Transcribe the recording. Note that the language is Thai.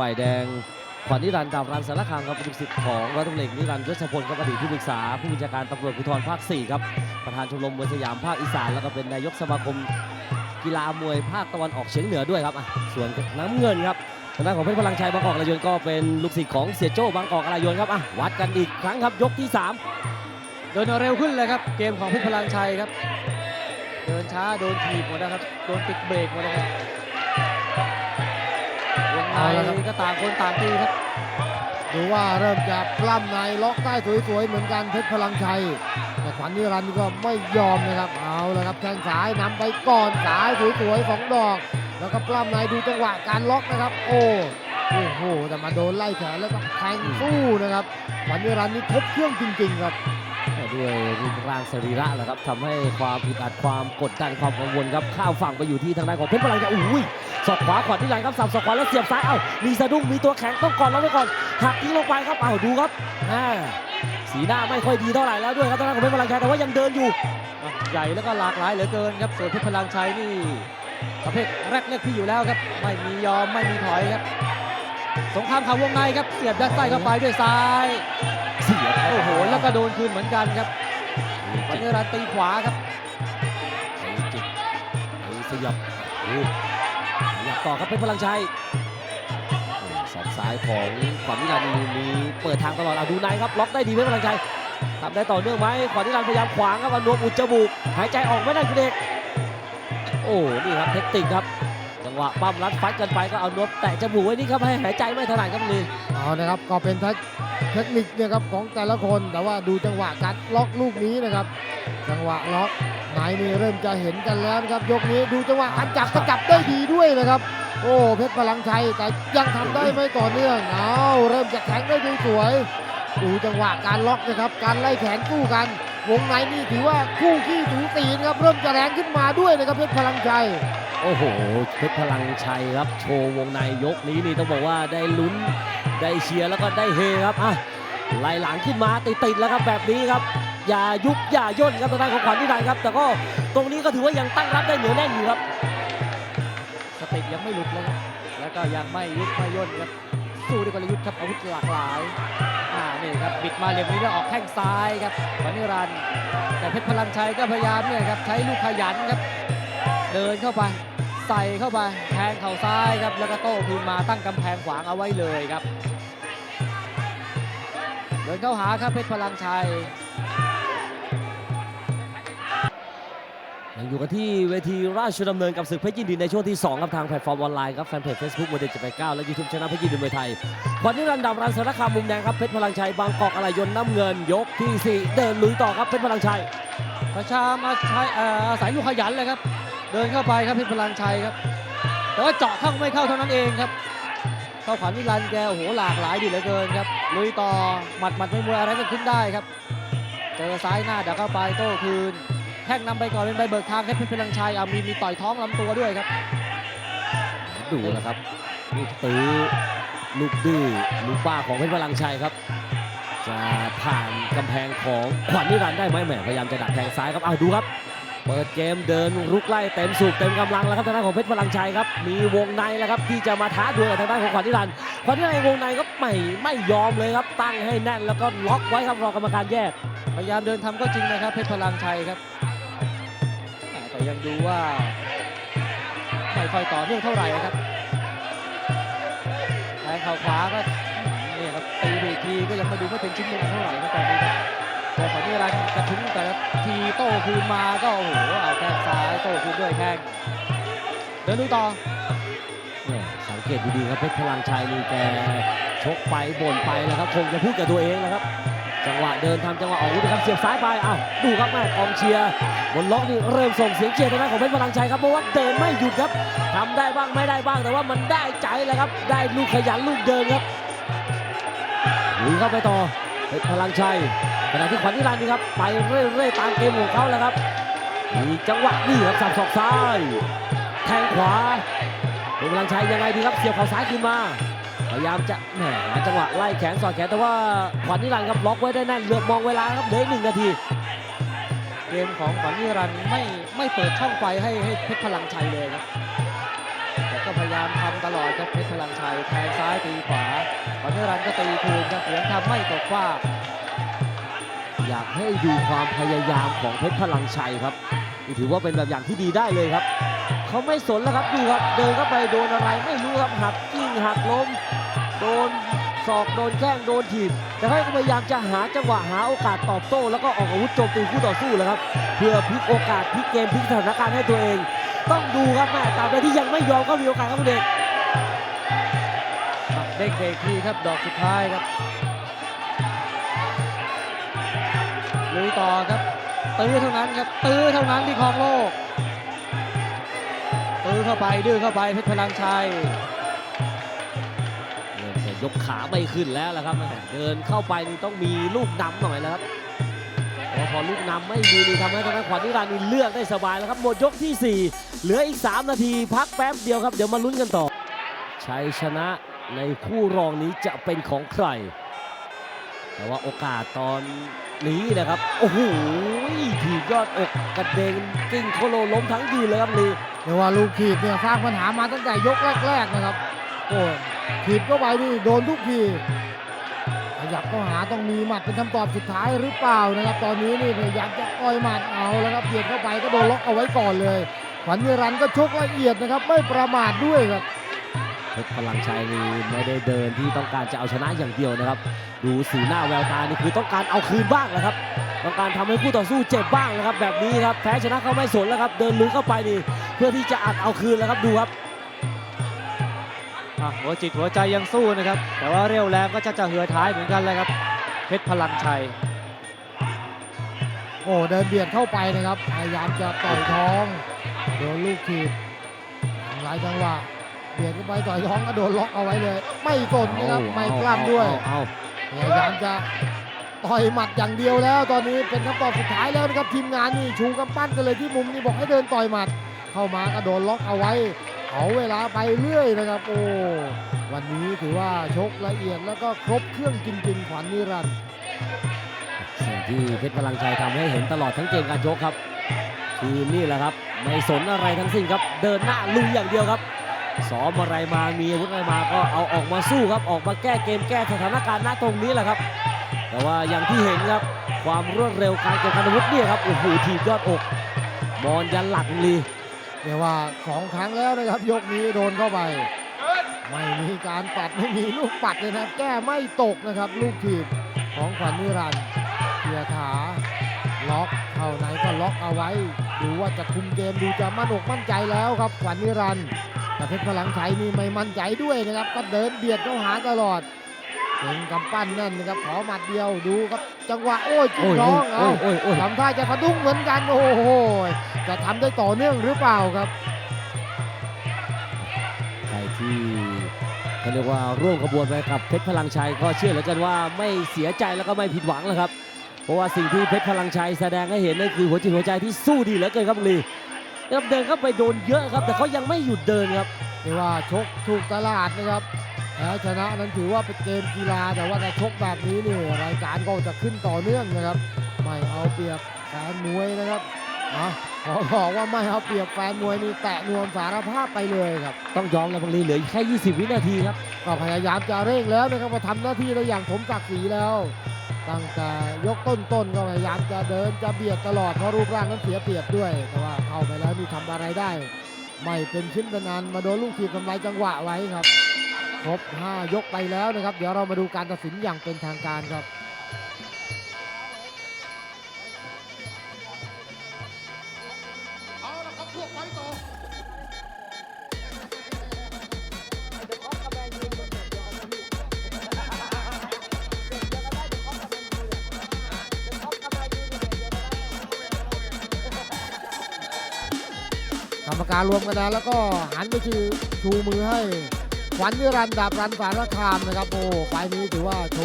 ฝ่ายแดงขวัญนิรันดร์ดาวรันสารคามครับเป็นลูกศิษย์ของรัฐมนตรีนิรันดร์ยศพลครับอดีตที่ปรึกษาผู้บัญชาการตำรวจภูธรภาค 4 ครับ ประธานชมรมมวยสยามภาคอีสาน แล้วก็เป็นนายกสมาคมกีฬามวยภาคตะวันออกเฉียงเหนือด้วยครับอะส่วนน้ำเงินครับทางด้านของเพชรพลังชัยบางกอกอรยนก็เป็นลูกศิษย์ของเสียโจ้บางกอกอรยนครับอะวัดกันอีกครั้งครับยกที่สามเดินเร็วขึ้นเลยครับเกมของเพชรพลังชัยครับ เดินช้าโดนถีบหมดนะครับโดนติดเบรกหมดนะครับ เอาละครับในก็ต่างคนต่างตีครับ ดูว่าเริ่มจะปล้ำในล็อกได้สวยๆเหมือนกันเพชรพลังชัย แต่ขวัญนิรันดร์ก็ไม่ยอมนะครับ เอาละครับแข้งซ้ายนำไปก่อนสายสวยๆสองดอก แล้วก็ปล้ำในดูจังหวะการล็อกนะครับ โอ้โอ้โหแต่มาโดนไล่แขนแล้วก็แทงสู้นะครับขวัญนิรันดร์นี่ครบเครื่องจริงๆครับ ด้วยรูปร่างสรีระแหละครับทำให้ความอึดอัดความกดดันความกังวลครับข้ามฝั่งไปอยู่ที่ทางด้านของเพชรพลังชัยอุ้ยศอกขวาขวาที่หลังครับสับศอกขวาแล้วเสียบซ้ายเอ้ามีสะดุ้งมีตัวแข็งต้องก่อนแล้วไว้ก่อนหักทิ้งลงไปครับเอ้าดูครับอ่าสีหน้าไม่ค่อยดีเท่าไหร่แล้วด้วยครับทางด้านของเพชรพลังชัยแต่ว่ายังเดินอยู่ใหญ่แล้วก็หลากหลายเหลือเกินครับส่วนเพชรพลังชัยนี่ประเภทแรกเล็กที่อยู่แล้วครับ ไม่มียอมไม่มีถอยครับ สงครามข่าววงในครับเสียบยัดไส้เข้าไปด้วยซ้าย อ้โห แล้วก็โดนคืนเหมือนกันครับวันนี้รันตีขวาครับไอ้จิกไอ้สยับดูขยับต่อครับเพชรพลังชัยโอ้สองซ้ายของขวัญนิรันดร์นี่มีเปิดทางตลอดเอาดูในครับล็อกได้ดีเพชรพลังชัยทำได้ต่อเนื่องไหมขวัญนิรันดร์พยายามขวางครับเอานวมอุดจมูกหายใจออกไม่ได้คุณเอกโอ้นี่ครับเทคนิคครับจัง หวะปั้มรัดฟัดกันไปก็เอานวมแตะจมูกไว้นี่ครับให้หายใจไม่ถนัดครับนี่เอานะครับก็เป็นเทคนิคเนี่ยครับของแต่ละคนแต่ว่าดูจังหวะการล็อกลูกนี้นะครับ จังหวะล็อกไหนนี่เริ่มจะเห็นกันแล้วนะครับยกนี้ดูจังหวะการจับก็จับได้ดีด้วยนะครับ โอ้เพชรพลังชัยแต่ยังทำได้ไม่ต่อเนื่องเอาเริ่มจะแข็งได้สวยดูจังหวะการล็อกนะครับ การไล่แขนสู้กัน วงในนี่ถือว่าคู่ขี้สูสีนะครับเริ่มจะแรงขึ้นมาด้วยนะครับเพชรพลังชัย โอ้โหเพชรพลังชัยครับโชว์วงในยกนี้นี่ต้องบอกว่าได้ลุ้นได้เชียร์แล้วก็ได้เฮครับอะไล่หลังขึ้นมาติดๆแล้วครับแบบนี้ครับ อย่ายุบอย่าย่นครับทางด้านของขวัญนิรันดร์ครับ แต่ก็ตรงนี้ก็ถือว่ายังตั้งรับได้เหนียวแน่นอยู่ครับ สติยังไม่หลุดเลยครับแล้วก็ยังไม่ยุบไม่ย่นครับสู้ด้วยกลยุทธ์ครับอาวุธหลากหลายอ่านี่ครับบิดมาเหลี่ยมนี้แล้วออกแข้งซ้ายครับวันนิรันดร์แต่เพชรพลังชัยก็พยายามเนี่ยครับใช้ลูกขยันครับ เดินเข้าไป ใส่เข้าไปแทงเข่าซ้ายครับ แล้วก็โต้คืนมาตั้งกำแพงขวางเอาไว้เลยครับ เดินเข้าหาครับเพชรพลังชัยยังอยู่กันที่เวทีราชดำเนินกับศึกเพชรยินดีในช่วงที่2ครับทางแพลตฟอร์มออนไลน์ครับ แฟนเพจ Facebook โมเดลจ็ดแปดเก้าและยูทูบช anel เพชรยินดีมวยไทยขวัญนิรันดร์ดาวรันสารคามมุมแดงครับ เพชรพลังชัย บางกอกอะไรยนต์น้ำเงิน ยกที่ 4 เดินลุยต่อครับ เพชรพลังชัยประชามาใช้เอ่ออาศัยลูกขยันเลยครับ เดินเข้าไปครับเพชรพลังชัยครับ แต่ว่าเจาะเข้าไม่เข้าเท่านั้นเองครับ เข้าขวัญนิรันดร์แกโอ้โหหลากหลายดีเหลือเกินครับลุยต่อหมัดหมัดไม่มวยอะไรก็ขึ้นได้ครับ เจอซ้ายหน้าเดักเข้าไปโต้คืนแท่งนำไปก่อนเป็นใบเบิกทางให้เพชรพลังชัยอามีมีต่อยท้องลำตัวด้วยครับ ดูแล้วครับลูกตื้อลูกดื้อลูกบ้าของเพชรพลังชัยครับ จะผ่านกำแพงของขวัญนิรันดร์ได้ไหมแหมพยายามจะดักแทงซ้ายครับเอาดูครับ เปิดเกมเดินรุกไล่เต็มสูบเต็มกำลังแล้วครับทางด้านของเพชรพลังชัยครับมีวงในแล้วครับที่จะมาท้าดวลกับทางด้านของขวัญนิรันดร์ขวัญนิรันดร์วงในก็ไม่ไม่ยอมเลยครับตั้งให้แน่นแล้วก็ล็อกไว้ครับรอกรรมการแยกพยายามเดินทำก็จริงนะครับเพชรพลังชัยครับแต่ยังดูว่าไม่ค่อยต่อเนื่องเท่าไหร่ครับแทงเข่าขวาก็นี่ครับตีไปอีกทีก็ยังม่ดูไม่เป็นชิ้นเป็นอันเท่าไหร่ครับตอนนี้ครับ แต่ขอนี่รันกระทุ้งแต่ละทีโต้คืนมาก็โอ้โหเอาแข้งซ้ายโต้คืนด้วยแข้งเดินดูต่อแหม่สังเกตดีๆครับเพชรพลังชัยนี่แกชกไปบ่นไปแล้วครับคงจะพูดกับตัวเองนะครับ จังหวะเดินทำจังหวะออกวุธนะครับเสียบซ้ายไปอ้าวดูครับแม่กองเชียร์บนล็อกนี่เริ่มส่งเสียงเชียร์ทางด้านของเพชรพลังชัยครับเพราะว่าเดินไม่หยุดครับทำได้บ้างไม่ได้บ้างแต่ว่ามันได้ใจแหละครับ ได้ลูกขยันลูกเดินครับลุยเข้าไปต่อเพชรพลังชัย ณะที่ขวัญนิรันดร์นี่ครับไปเรื่อยๆตามเกมของเขาแล้วครับมีจังหวะนี่ครับสับศอกซ้าย แทงขวาเพชรพลังชัยยังไงดีครับเสียบเข่าซ้ายขึ้นมาพยายามจะแหมจังหวะไล่แขนสอดแขนแต่ว่าขวัญนิรันดร์ครับล็อกไว้ได้แน่นเหลือบมองเวลาครับเหลือหนึ่งนาที เกมของขวัญนิรันดร์ไม่ไม่เปิดช่องไฟให้ให้เพชรพลังชัยเลยครับแต่ก็พยายามทำตลอดครับเพชรพลังชัยแทงซ้ายตีขวาขวัญนิรันดร์ก็ตีคืนครับเหลืองทำไม่ตกฟา อยากให้ดูความพยายามของเพชรพลังชัยครับถือว่าเป็นแบบอย่างที่ดีได้เลยครับ เขาไม่สนแล้วครับดูครับเดินเข้าไปโดนอะไรไม่รู้ครับหักกิ้งหักล้ม โดนศอกโดนแข้งโดนถีบแต่เขาพยายามจะหาจังหวะหาโอกาสตอบโต้ แล้วก็ออกอาวุธโจมตีคู่ต่อสู้แล้วครับ เพื่อพลิกโอกาสพลิกเกมพลิกสถานการณ์ให้ตัวเอง ต้องดูครับแม่ตาบใดที่ยังไม่ยอมก็มีโอกาสครับคุณเด็กเด้งเบรกทีครับดอกสุดท้ายครับ ลุยต่อครับ ตื้อเท่านั้นครับ ตื้อเท่านั้นที่ครองโลก ตื้อเข้าไปดื้อเข้าไปเพชรพลังชัยเริ่มจะยกขาไม่ขึ้นแล้วละครับ เดินเข้าไปนี่ต้องมีลูกนำหน่อยแล้วครับพอลูกนำไม่มีนี่ทำให้ทางด้านขวัญนิรันดร์นี่เลือกได้สบายแล้วครับหมดยกที่ 4 เหลืออีก 3 นาที พักแป๊บเดียวครับ เดี๋ยวมาลุ้นกันต่อ ชัยชนะในคู่รองนี้จะเป็นของใคร แต่ว่าโอกาสตอน นี้นะครับ โอ้โหถีบยอดอกกระเด็นกิ้งโคโลล้มทั้งยืนเลยครับลีเรียกว่าลูกขีดเนี่ยสร้างปัญหามาตั้งแต่ยกแรกๆนะครับ โอ้ขีดเข้าไปนี่โดนทุกทีขยับเข้าหาต้องมีหมัดเป็นคำตอบสุดท้ายหรือเปล่านะครับ ตอนนี้นี่พยายามจะต่อยหมัดเอาแล้วครับเบียดเข้าไปก็โดนล็อกเอาไว้ก่อนเลยขวัญนิรันก็ชกละเอียดนะครับ ไม่ประมาทด้วยครับ เพชรพลังชัยนี่ไม่ได้เดินที่ต้องการจะเอาชนะอย่างเดียวนะครับ ดูสีหน้าแววตานี่คือต้องการเอาคืนบ้างนะครับ ต้องการทำให้คู่ต่อสู้เจ็บบ้างนะครับแบบนี้ครับแพ้ชนะเขาไม่สนแล้วครับ เดินลุยเข้าไปนี่เพื่อที่จะอัดเอาคืนแล้วครับดูครับอะหัวจิตหัวใจยังสู้นะครับ แต่ว่าเรี่ยวแรงก็จะจะเหือท้ายเหมือนกันเลยครับเพชรพลังชัยโอ้เดินเบียดเข้าไปนะครับพยายามจะต่อยท้องโดนลูกถีบทำลายจังหวะ เบียดเข้าไปต่อยท้องก็โดนล็อกเอาไว้เลย ไม่สนนะครับไม่กล้ามด้วยเอาพยายามจะต่อยหมัดอย่างเดียวแล้วตอนนี้เป็นคำตอบสุดท้ายแล้วนะครับทีมงานนี่ชูกำปั้นกันเลยที่มุมนี่บอกให้เดินต่อยหมัด เข้ามาก็โดนล็อกเอาไว้เอาเวลาไปเรื่อยนะครับ โอ้วันนี้ถือว่าชกละเอียดแล้วก็ครบเครื่องจริงๆขวัญนิรันดร์สิ่งที่เพชรพลังชัยทำให้เห็นตลอดทั้งเกมการชกครับคือนี่แหละครับ ไม่สนอะไรทั้งสิ้นครับ เดินหน้าลุยอย่างเดียวครับ ซ้อมอะไรมามีอาวุธอะไรมาก็เอาออกมาสู้ครับออกมาแก้เกมแก้สถานการณ์ณตรงนี้แหละครับ แต่ว่าอย่างที่เห็นครับความรวดเร็วการเก็บอาวุธเนี่ยครับโอ้โหทีบยอดอกมอนยันหลักลีเรียกว่าสองครั้งแล้วนะครับ ยกนี้โดนเข้าไป ไม่มีการปัดไม่มีลูกปัดเลยนะแก้ไม่ตกนะครับ ลูกถีบของขวัญนิรันดร์เกียร์ขาล็อกเข้าไหนก็ล็อกเอาไว้ ดูว่าจะคุมเกมดูจะมั่นอกมั่นใจแล้วครับขวัญนิรันดร์ แต่เพชรพลังชัยนี่ไม่มั่นใจด้วยนะครับ ก็เดินเบียดเข้าหาตลอดเก่งกำปั้นนั่นนะครับขอหมัดเดียวดูครับจังหวะโอ้ยจิ้โอ้มยท้องโอ้เอายโอ้ยโอ้ยทำท่าจะกระดุ้งเหมือนกันโอ้โหจะทำได้ต่อเนื่องหรือเปล่าครับใครที่เขาเรียกว่าร่วมขบวนไปกับเพชรพลังชัยก็เชื่อเหลือเกินว่าไม่เสียใจแล้วก็ไม่ผิดหวังแล้วครับเพราะว่าสิ่งที่เพชรพลังชัยแสดงให้เห็นนั่นคือหัวจิตหัวใจที่สู้ดีเหลือเกินครับลี นะครับเดินเข้าไปโดนเยอะครับ แต่เขายังไม่หยุดเดินครับเรียกว่าชกถูกตลาดนะครับแพ้ชนะนั้นถือว่าเป็นเกมกีฬาแต่ว่าถ้าชกแบบนี้นี่รายการก็จะขึ้นต่อเนื่องนะครับไม่เอาเปรียบแฟนมวยนะครับอะขอบอกว่าไม่เอาเปรียบแฟนมวยนี่แตะนวมสารภาพไปเลยครับต้องยอมแล้วบางลีเหลืออีกแค่ 20 วินาทีครับก็พยายามจะเร่งแล้วนะครับมาทำหน้าที่ได้อย่างสมศักดิ์ศรีแล้ว ตั้งแต่ยกต้นๆก็พยายามจะเดินจะเบียดตลอดเพราะรูปร่างนั้นเสียเปรียบด้วย แต่ว่าเข้าไปแล้วนี่ทำอะไรได้ ไม่เป็นชิ้นเป็นอันมาโดนลูกทีมทำลายจังหวะไว้ครับ ครบ 5 ยกไปแล้วนะครับ เดี๋ยวเรามาดูการตัดสินอย่างเป็นทางการครับ รรมการรวมคะแนนแล้วก็หันไปชูชูมือให้ขวัญนิรันดาบรันสารคามนะครับโอ้ไฟนี้ถือว่าโช